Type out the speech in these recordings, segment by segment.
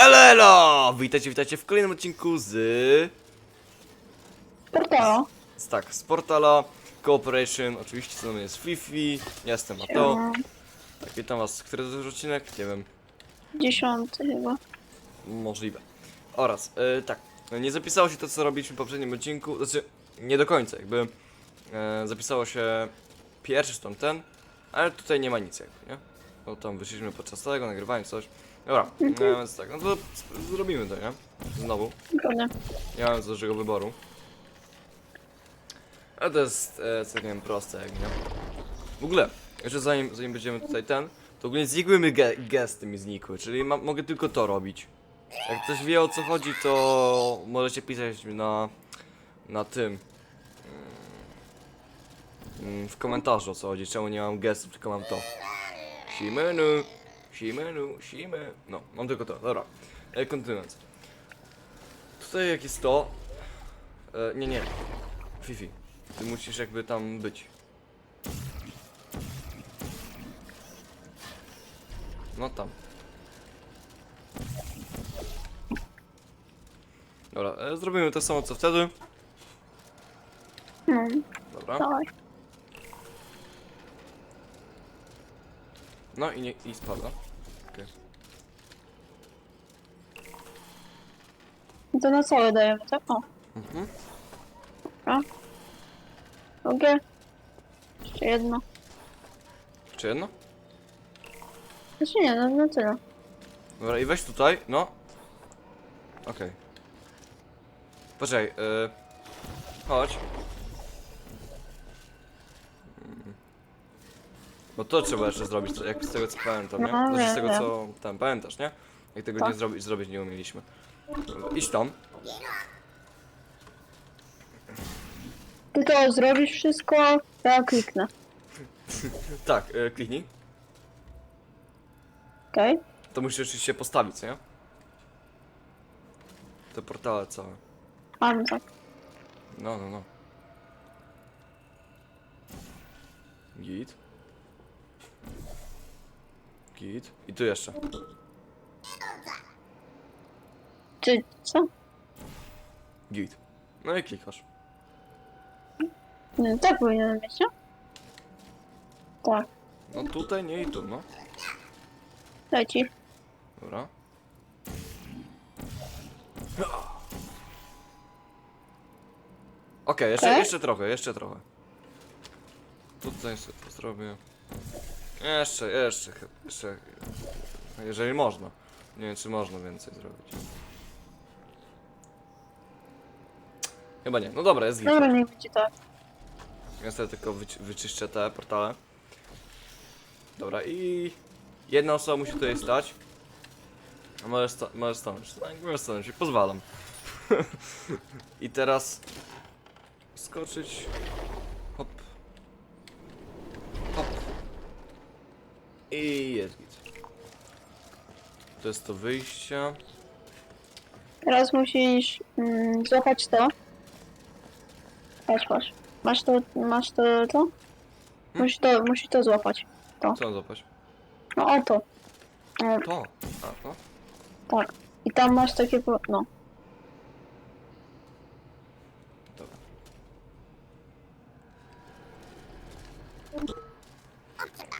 Elelo! Witajcie, witajcie w kolejnym odcinku z... Portalo. z tak, z Portala Cooperation, oczywiście ze mną jest Fifi, ja jestem Mateo. Tak, witam was, który to jest odcinek? Nie wiem, Dziesiąty chyba. możliwe. Oraz, e, tak, nie zapisało się to, co robiliśmy w poprzednim odcinku, znaczy, nie do końca, jakby e, zapisało się pierwszy stąd ten, ale tutaj nie ma nic jakby, nie? Bo tam wyszliśmy podczas tego, nagrywałem coś. Dobra, e, więc tak, no to zrobimy to, nie? Znowu. Zgodnie. Nie mam dużego wyboru. Ale to jest e, całkiem proste, jak nie? W ogóle, jeszcze zanim, zanim będziemy tutaj ten, to ogólnie znikły mi ge gesty mi znikły, czyli ma, mogę tylko to robić. Jak ktoś wie o co chodzi, to możecie pisać na, na tym. mm, W komentarzu o co chodzi, czemu nie mam gestów, tylko mam to. Simenu, Simenu, Sime. No, mam tylko to, dobra. E, kontynuując. Tutaj jak jest to. E, nie, nie. Fifi. Ty musisz jakby tam być. No tam. Dobra, e, zrobimy to samo co wtedy. Hmm, Dobra. No i nie i spada. Okej. I to na całe dajemy, tak? O, Mhm. dobra. Drugie. Jeszcze jedno. Czy jedno? Znaczy nie, no, no tyle. Dobra, i weź tutaj, no. Okej. Poczekaj, yy... Chodź. Mm. Bo to trzeba jeszcze zrobić, jak z tego co pamiętam, nie? No, Znaczy z wiem, tego wiem. co tam pamiętasz, nie? Jak tego nie Tak. zrobić, zrobić nie umieliśmy. Idź tam. Ty to zrobisz wszystko, ja kliknę. Tak, yy, kliknij. Okej? To musisz oczywiście postawić, nie? Te portale całe. A, no tak. No, no, no. Git. Git. I tu jeszcze. Czy co? Git. No i klikasz. Nie, tak powinienem mieć, nie? Tak. No tutaj, nie i tu, no. Leci. Dobra. Okej, jeszcze, Tak? jeszcze trochę, jeszcze trochę. Tutaj sobie to zrobię. Jeszcze, jeszcze, chy- jeszcze. Jeżeli można. Nie wiem, czy można więcej zrobić. Chyba nie. No dobra, jest git. Dobra, niech będzie tak. Ja sobie tylko wyczyszczę te portale. Dobra, i jedna osoba musi tutaj stać. A możesz, sta możesz stanąć. Tak, możesz stanąć pozwalam. I teraz skoczyć. Hop. Hop. I jest git. To jest to wyjście. Teraz musisz mm, złapać to. Patrz, patrz. Masz to, masz to, to? Musisz to, musisz to złapać. Co mam złapać? No o to. O, To. A, no. tak. I tam masz takie, po- no. Dobra.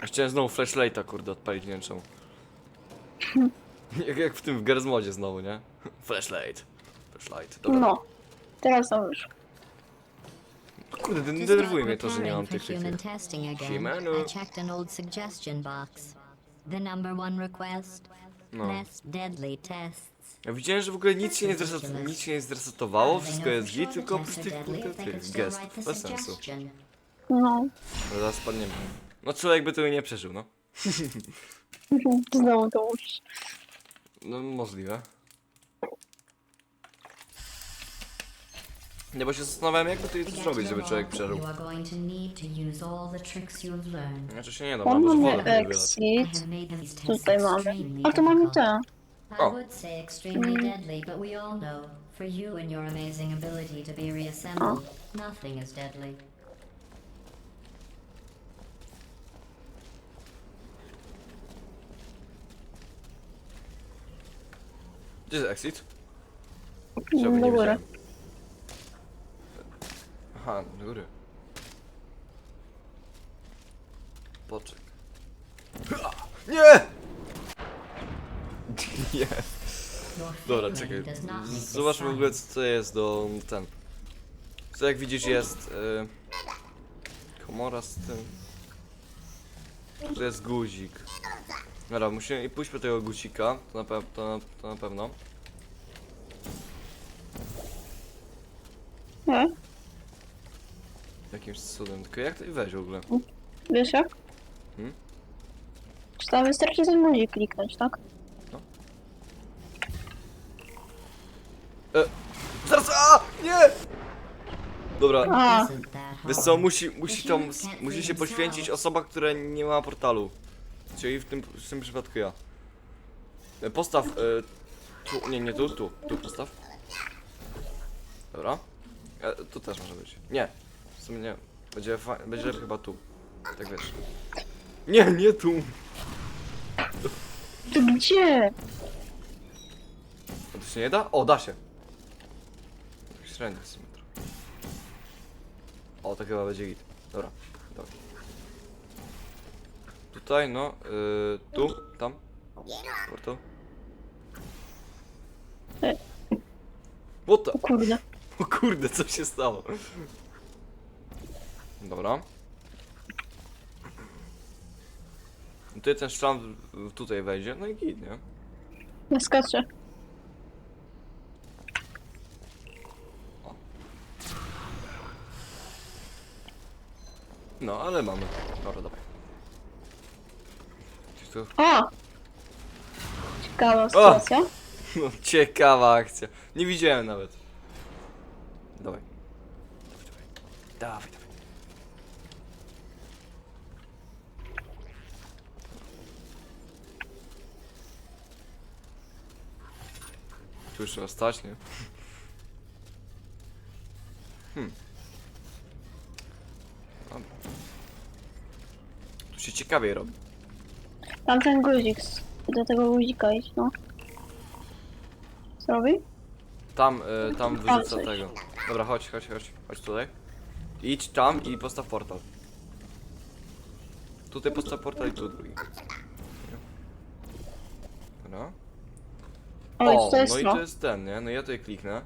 Ja Chciałem znowu flashlighta kurde odpalić, nie wiem czemu. jak, jak w tym w Gersmodzie znowu, nie? Flashlight. Flashlight. Dobra. No. Teraz to już. Kurde, den- denerwuje start mnie to, że nie mam tych for human tych. testing again, Siemano. I checked an old suggestion box. The number one request: No. less deadly tests. Ja widziałem, że w ogóle nic się nie, zreset- nic się nie zresetowało, wszystko jest git, tylko oprócz tych kurde tych gestów. Bez sensu. No. No zaraz spadniemy. No człowiek by tego nie przeżył, no. Znowu to musisz. No możliwe. Nie, bo się zastanawiałem, jakby to get zrobić, żeby człowiek przeżył. Znaczy się nie da, mam mamy wolę nie wylać. I exit. Tutaj mamy. A tu mamy te. I Oh. would say extremely deadly, but we all know, for you and your amazing ability to be reassembled, nothing is deadly. Gdzie jest exit? Mm, Do nie góry. Góry. Poczek. Nie! Nie. Dobra, czekaj. Zobaczmy w ogóle co to jest do ten. Co jak widzisz jest y, komora z tym. Tu jest guzik. Dobra, musimy i pójść po tego guzika, to na, pe to, na, to na pewno. Nie? Jakimś cudem. Tylko jak tutaj wejść w ogóle? Wiesz jak? Hmm? Czy tam wystarczy ten guzik kliknąć, tak? Zaraz! A! Nie! Dobra, A, wiesz co, musi, musi, to, musi się poświęcić osoba, która nie ma portalu. Czyli w tym, w tym przypadku ja. E, Postaw, e, tu, nie, nie tu, tu, tu postaw. Dobra. E, tu też może być. Nie, sumie nie. Będzie, fa- będzie chyba tu. Tak wiesz. Nie, nie tu. to gdzie? A to się nie da? O, da się. Tak średnio w sumie trochę. O, to chyba będzie git. Dobra, dobra. Tutaj, no, yy, tu, tam. Portal. E. What the? O kurde. O kurde, co się stało? Dobra. Tutaj ten szlam tutaj wejdzie, no i git, nie? Ja skaczę. No, ale mamy. Dobra, dobra. Gdzieś tu... O! Ciekawa sytuacja. No, ciekawa akcja. Nie widziałem nawet. Dawaj. Dawaj, dawaj. Dawaj, dawaj. Tu już trzeba stać, nie? Hmm. Dobra. Tu się ciekawiej robi. Tam ten guzik. Do tego guzika idź, no. Co robi? Tam, y, tam Tam wyrzuca coś. tego. Dobra, chodź, chodź, chodź. Chodź tutaj. Idź tam i postaw portal. Tutaj postaw portal i tu drugi. Dobra. O, O, to jest no i no. to jest ten, nie? No ja tutaj kliknę.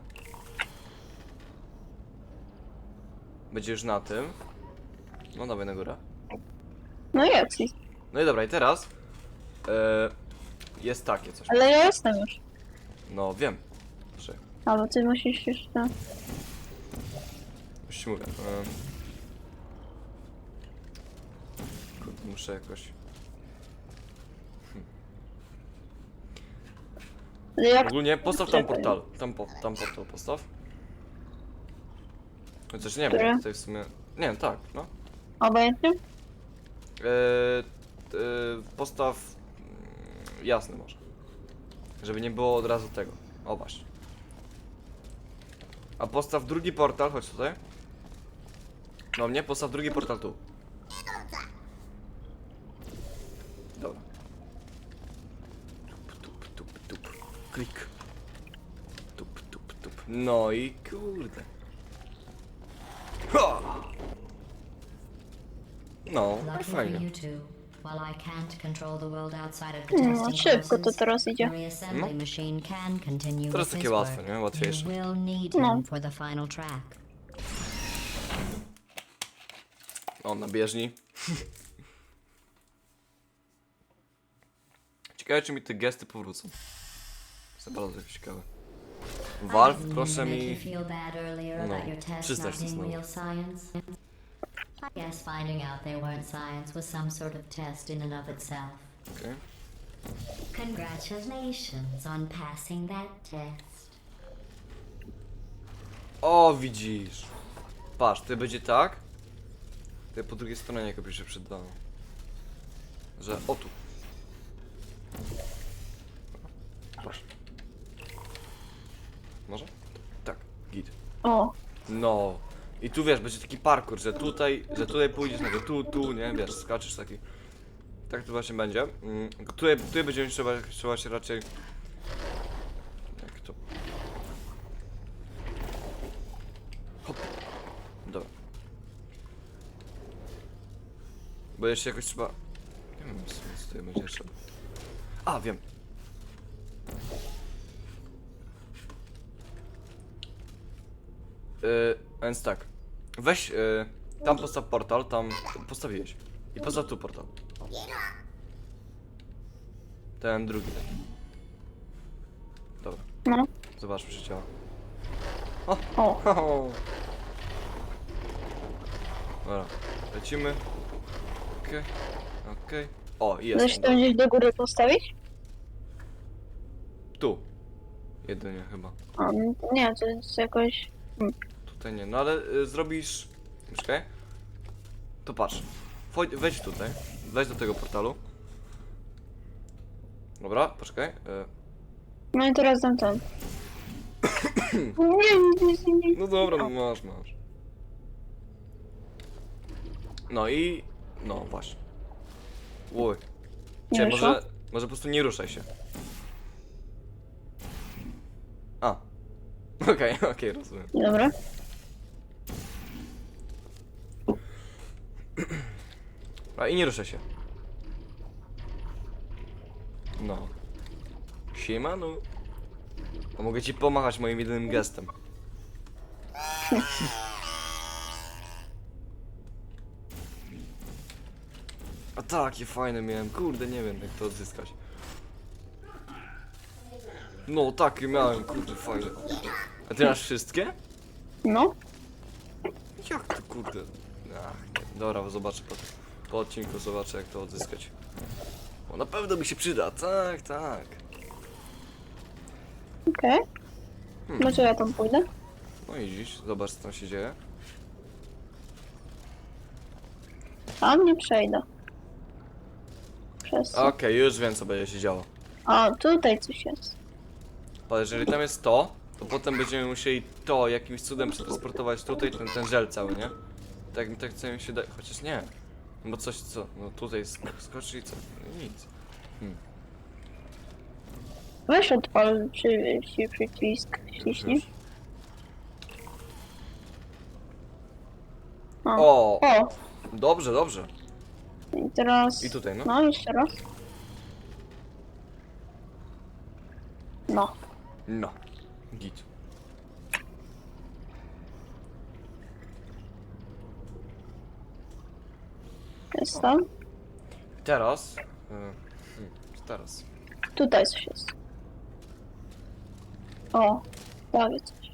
Będziesz na tym. No dawaj na górę. No jest. No i dobra, i teraz e, jest takie coś. Ale ja jestem już. No wiem. Że A, bo ty musisz jeszcze... już ci mówię. E, kurde, muszę jakoś. Ale jak... Ogólnie postaw tam portal. Tam, po, tam portal postaw. Chociaż nie Które? wiem, tutaj w sumie. Nie wiem, tak, no. Obojętnie? E, e, postaw mm, jasny może. Żeby nie było od razu tego. O właśnie. A postaw drugi portal, chodź tutaj. No nie, postaw drugi portal tu. Dobra. Tup, tup, tup, tup. Klik. Tup, tup, tup. No i kurde. Ha! No, i Lucky for fajnie. you two. While I can't control the world outside of the No, testing szybko to process, teraz idzie. the reassembly machine can continue Teraz with takie his łatwe, work. nie? Łatwiejsze. You will need No. him for the final track. O, na bieżni. Ciekawe, czy mi te gesty powrócą. Jest bardzo ciekawe. Valve, proszę mi... No, się being znowu. I guess finding out they weren't science was some sort of test in and of itself. Okej. Congratulations on passing that test. O, widzisz. Patrz, to będzie tak. To po drugiej stronie jakoby się przydało. Że o tu. Patrz. Może? Tak, git. O, No. I tu wiesz, będzie taki parkour, że tutaj, że tutaj pójdziesz, no nagle tu, tu, nie, wiesz, skaczesz taki. Tak to właśnie będzie. Mm, tutaj, tutaj będziemy trzeba, trzeba się raczej... Jak to... Hop. Dobra. Bo jeszcze jakoś trzeba... Nie wiem, co tutaj będzie jeszcze. A, wiem. Yy, więc tak. Weź, yy, tam postaw portal, tam postawiłeś. I postaw tu portal. Ten drugi taki. Dobra, No. zobaczmy, czy działa. O, Dobra, lecimy. Okej, okej. O, i jest. to gdzieś do góry postawić? Tu. Jedynie chyba. O, nie, to jest jakoś... Tutaj nie, no ale y, zrobisz... Czekaj. To patrz. Wejdź tutaj. Wejdź do tego portalu. Dobra, poczekaj. Y, No i teraz dam ten. Nie, nie, nie, nie. no dobra, no masz, masz. No i... No właśnie. Oj. Nie wyszło? może, może po prostu nie ruszaj się. A. Okej, okej, rozumiem. Dobra. A i nie ruszaj się. No. Siemanu. A mogę ci pomachać moim jedynym gestem. A takie fajne miałem, kurde nie wiem jak to odzyskać. No takie miałem, kurde fajne. A ty masz wszystkie? No. Jak to kurde? Ach, nie. Dobra, zobaczę po, po odcinku, zobaczę jak to odzyskać. Bo na pewno mi się przyda, tak, tak. Okej. Hmm. To ja tam pójdę. No i dziś, zobacz co tam się dzieje. Tam nie przejdę. Przez? Okej, już wiem co będzie się działo. A, tutaj coś jest. Bo jeżeli tam jest to, to potem będziemy musieli to jakimś cudem przetransportować tutaj, ten, ten żel cały, nie? Tak, tak co mi się da... chociaż nie. No bo coś co, no tutaj sk skoczy i co? No nic. Weź odpal przy, przy, przycisk. Już. O. O! o, Dobrze, dobrze. i teraz... I tutaj, no. No, jeszcze raz. No. No. Git. Teraz... y, hmm, teraz. Tutaj coś jest. O, prawie coś.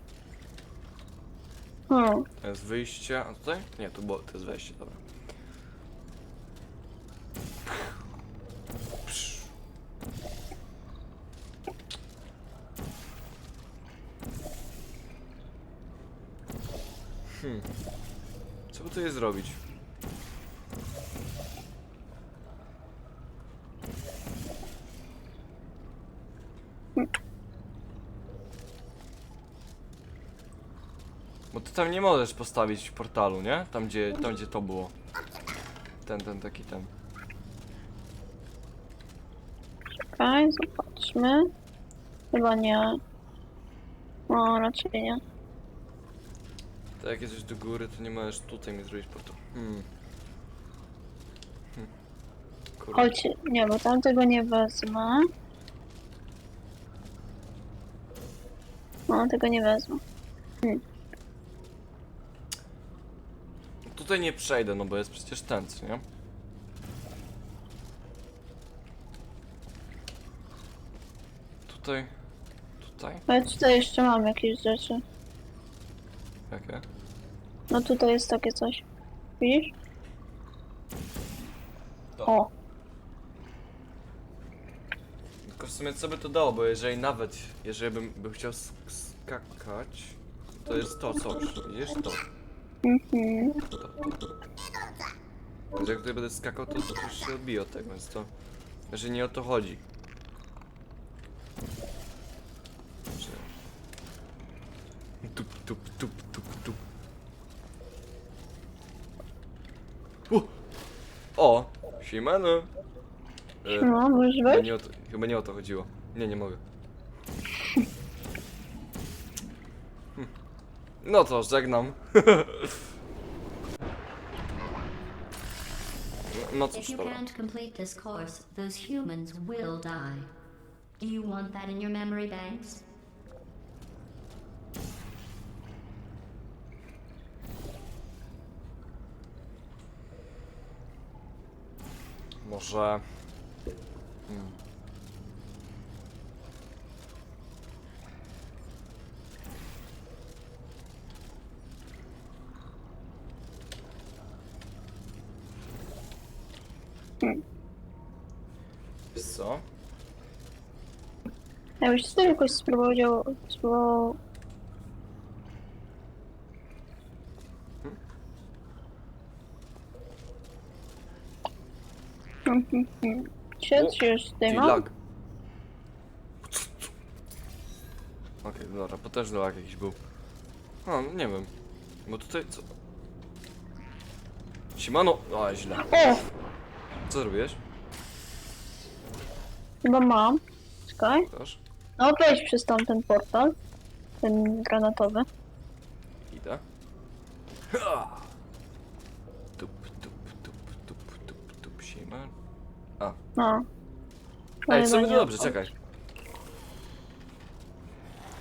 Hmm, To jest wyjście, a tutaj? Nie, tu było, to jest wejście, dobra. Hmm. Co by tu jest zrobić? Ty tam nie możesz postawić w portalu, nie? Tam gdzie, tam gdzie to było. Ten, ten, taki ten. czekaj, zobaczmy. Chyba nie. No, raczej nie. To jak jesteś do góry, to nie możesz tutaj mi zrobić portal. Hmm. Hmm. Kurde. Chodź, nie, bo tam tego nie wezmę. No, tego nie wezmę. Tutaj nie przejdę, no bo jest przecież ten, nie? Tutaj. Tutaj? Ale tutaj jeszcze mam jakieś rzeczy. Jakie? No tutaj jest takie coś. Widzisz? To. O, Tylko w sumie co by to dało, bo jeżeli nawet, jeżeli bym, bym chciał sk- skakać, to jest to coś, widzisz to? Mhm. Więc jak tutaj będę skakał, to, to już się odbije od tego, więc to, że nie o to chodzi. Że... Tup, tup, tup, tup, tup. U! O! Siemano! E, No, możesz Chyba wejść? nie, o to, chyba nie o to chodziło. Nie, nie mogę. No to żegnam. no If cóż, you can't complete this course, those humans will die. Do you want that in your memory banks? Może... Hmm. Wiesz co? Ja byś też jakoś spróbował spróbował... Mhm, mhm. Siedź się już z Ty tym, lag. Okej, dobra, potężny lag jakiś był. A, no nie wiem. Bo tutaj co? Siemano! O, źle. O! Co zrobiłeś? Chyba mam. Czekaj. No wejdź przez tamten portal. Ten granatowy. Idę. Ha! Tup, tup, tup, tup, tup, tup, siema. No. Ej, Ale w sumie no to nie dobrze, czekaj.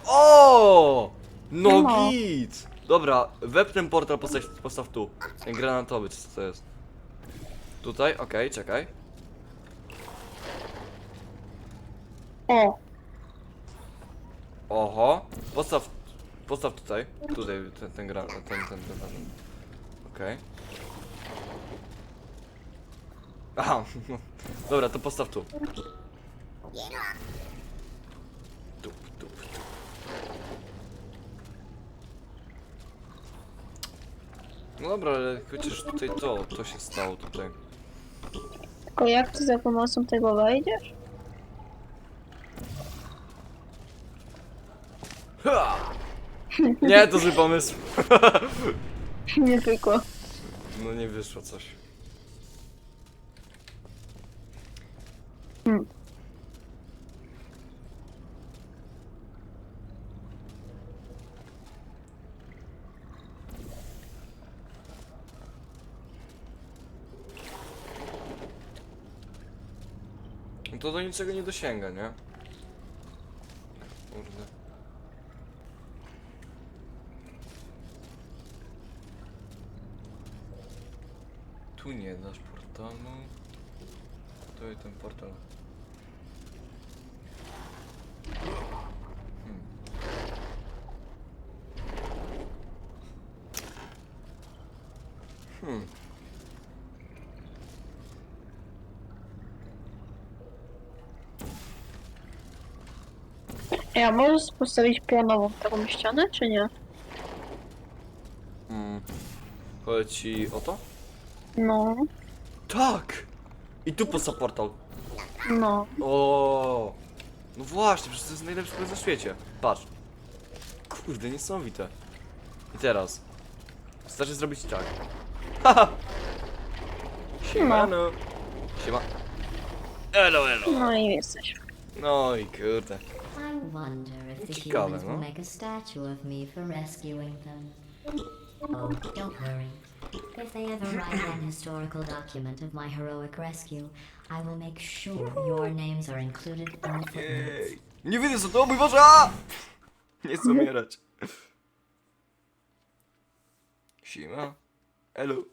O! No No. git! Dobra, web ten portal postaw, postaw tu. Ten granatowy, czy co to jest? Tutaj? Okej, czekaj. O! Oho. Postaw, postaw tutaj. Tutaj ten, ten gran, ten, ten, ten, ten. Okej. Aha. Dobra, to postaw tu. Tup, tup, tup. No dobra, ale chociaż tutaj to, to się stało tutaj. Tylko jak ty za pomocą tego wejdziesz? Ha! Nie, to zły pomysł. Nie tylko. No nie wyszło coś. Hmm. No to do niczego nie dosięga, nie? Kurde. Tu nie dasz portalu. To i ten portal. Hmm. Hmm. Ej, a możesz postawić planową taką ścianę, czy nie? Hmm. Chodzi ci o to? No. Tak! I tu postaw portal. No. O, No właśnie, przecież to jest najlepszy pomysł na świecie. Patrz. Kurde, niesamowite. I teraz. Wystarczy zrobić tak. Haha! Siemano. Siema. Elo, elo. No i jesteś. No i kurde. I wonder if the Ciekawe, humans will no. make a statue of me for rescuing them. Oh, don't worry. If they ever write an historical document of my heroic rescue, I will make sure your names are included in the footnotes. Ej. Nie widzę co to, mój Boże! a! Nie chcę umierać. Siema. Elo.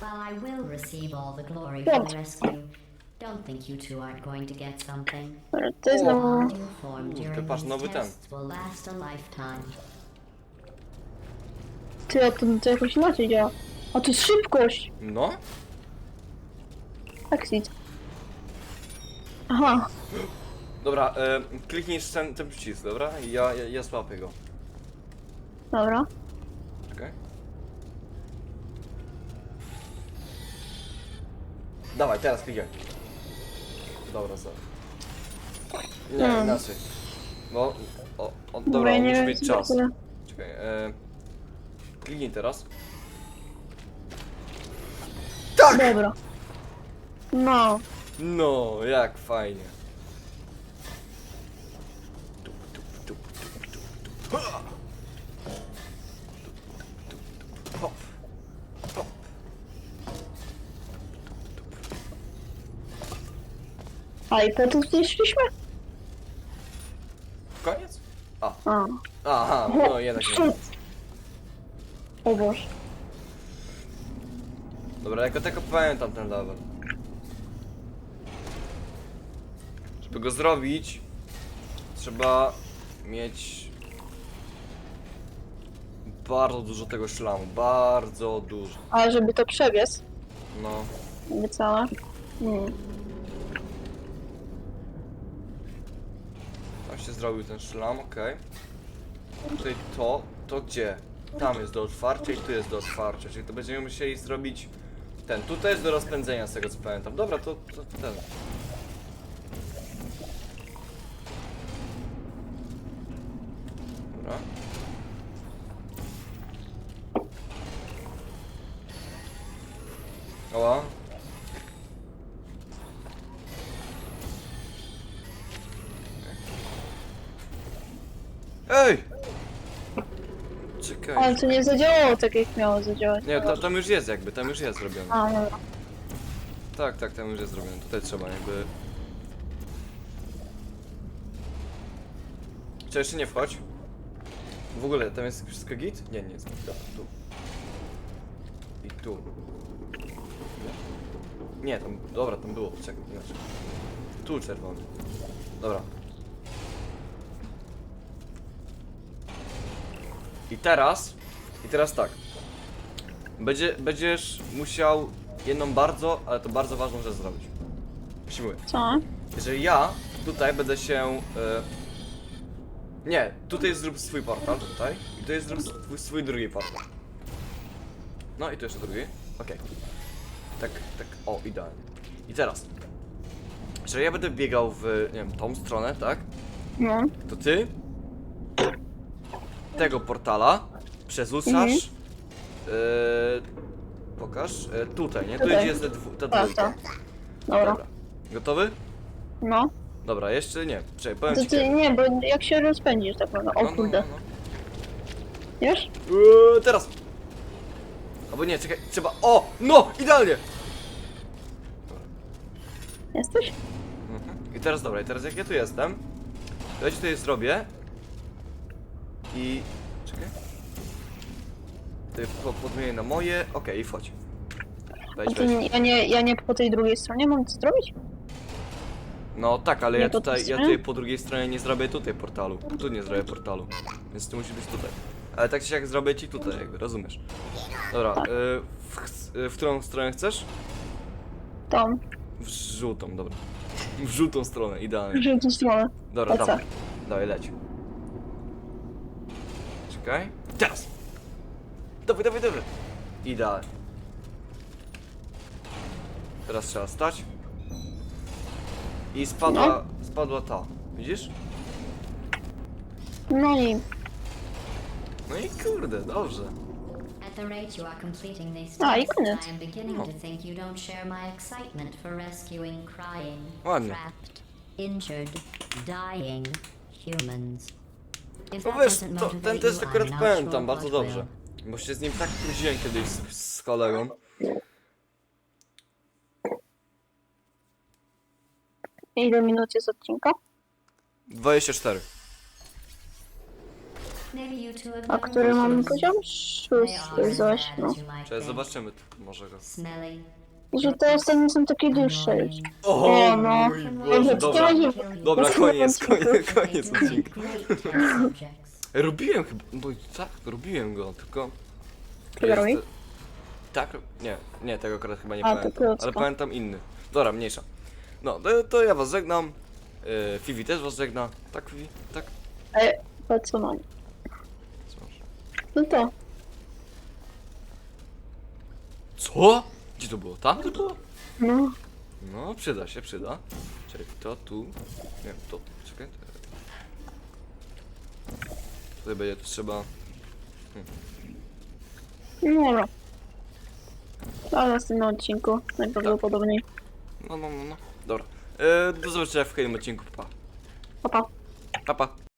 While I will receive all the glory for the rescue, don't think you two aren't going to get something. The znowu... bond you form Kurde, during patrz, these nowy ten. tests will last a lifetime. Ty, a to, to jakoś inaczej działa. A to jest szybkość! No? Exit. Aha. Dobra, e, kliknij ten, ten przycisk, dobra? Ja, ja, ja złapię go. Dobra. Czekaj. Dawaj, teraz klikaj. Dobra, za. Nie, Hmm. inaczej. Bo, o, o, Dobra, dobra, ja on nie musi wiem, mieć co czas. Czekaj, e, kliknij teraz. Dobra. No. No, jak fajnie. Tup, tup, tup, tup, tup, tup. Ha! Tup, tup, tup, tup. Ho. A i to zniszczyliśmy? Koniec? A, A. aha, no jednak nie. O Boże. Dobra, jako tylko pamiętam ten level. Żeby go zrobić, trzeba mieć bardzo dużo tego szlamu, bardzo dużo. Ale żeby to przebiec, No, jakby całe. Nie. tam się zrobił ten szlam, okej. Tutaj to, to gdzie? Tam jest do otwarcia i tu jest do otwarcia, czyli to będziemy musieli zrobić ten. Tutaj jest do rozpędzenia z tego co pamiętam. Dobra, to, to ten. Dobra. Oła. Ej! Czekaj. Ale to nie zadziałało tak jak miało zadziałać. Nie, to, tam już jest jakby, tam już jest zrobione. A, dobra. Tak, tak, tam już jest zrobione. Tutaj trzeba jakby... Czy jeszcze nie wchodź? W ogóle, tam jest wszystko git? Nie, nie jest. Dobra, tu. I tu. Nie, tam, dobra, tam było, czekaj, inaczej. Tu czerwony. Dobra. I teraz, i teraz tak. Będzie, będziesz musiał jedną bardzo, ale to bardzo ważną rzecz zrobić. Musimy. Co? Jeżeli ja tutaj będę się. E... Nie, tutaj zrób swój portal, tutaj. I tu jest zrób swój, swój drugi portal. No i tu jeszcze drugi. Okej. Tak, tak, o, idealnie. I teraz. Jeżeli ja będę biegał w, nie wiem, tą stronę, tak? No. To ty tego portala przerzucasz. Mhm. e, pokaż. E, tutaj, nie? Tu Tutaj. jest ta, dwu, ta Tak, dwójka. tak. Dobra. Gotowy? No. Dobra, jeszcze nie. Czekaj, powiem To ci ty, kiedy. nie, bo jak się rozpędzisz tak naprawdę. No, O no, kurde. no, no. Wiesz? Eee, teraz! Albo nie, czekaj, trzeba. O! No! Idealnie! Jesteś? Mhm. I teraz dobra, i teraz jak ja tu jestem, to ja ci tutaj zrobię. I. Czekaj. Tutaj po, podmienię na moje. Okej, i wchodź. Wejdź, wejdź. ja, nie, ja nie po tej drugiej stronie mam co zrobić? No tak, ale ja tutaj, ja tutaj po drugiej stronie nie zrobię tutaj portalu. Tu nie zrobię portalu. Więc ty musi być tutaj. Ale tak czy jak zrobię ci tutaj, jakby, rozumiesz? Dobra, Tak. y, w, y, w którą stronę chcesz? Tą. W żółtą, dobra. W żółtą stronę, idealnie. Żółtą stronę. Dobra, A co? dawaj. Dawaj, leć. Czekaj. Teraz! Dawaj, dawaj, dawaj! Idealnie. Teraz trzeba stać. I spadła, No. spadła ta. Widzisz? No i No i kurde, dobrze. At the rate you are completing these Ah, i tasks, koniec. I am beginning No. to think you don't share my excitement for rescuing crying, Ładnie. trapped, injured, dying humans. No wiesz, to, ten test akurat pamiętam bardzo dobrze. Bo się z nim tak kłóciłem kiedyś z, z kolegą. ile minut jest odcinka? 24. Maybe you two have A który mamy poziom? Szósty might Cześć, zobaczymy może go. Smelly, Że te ostatnie są takie dłuższe już. O, no. mój Boże, dobra. Dobra, koniec, koniec, koniec odcinka. Robiłem chyba, bo tak, robiłem go, tylko... Ty robi? Jest- Tak, nie, nie, tego akurat chyba nie A, to pamiętam, klocka. ale pamiętam inny. Dobra, mniejsza. No, to, to ja was żegnam. Yy, Fivi też was żegna. Tak, Fivi? Tak? E, po co mam? Co masz? No to. Co? Gdzie to było? Tam to było? No. No, przyda się, przyda. Czekaj, to tu. Nie, to, czekaj. Tutaj będzie to trzeba... No dobra. A w następnym odcinku najprawdopodobniej. No, no, no, no. Dobra. Yy, do zobaczenia w kolejnym odcinku. Pa. Pa, pa. Pa, pa.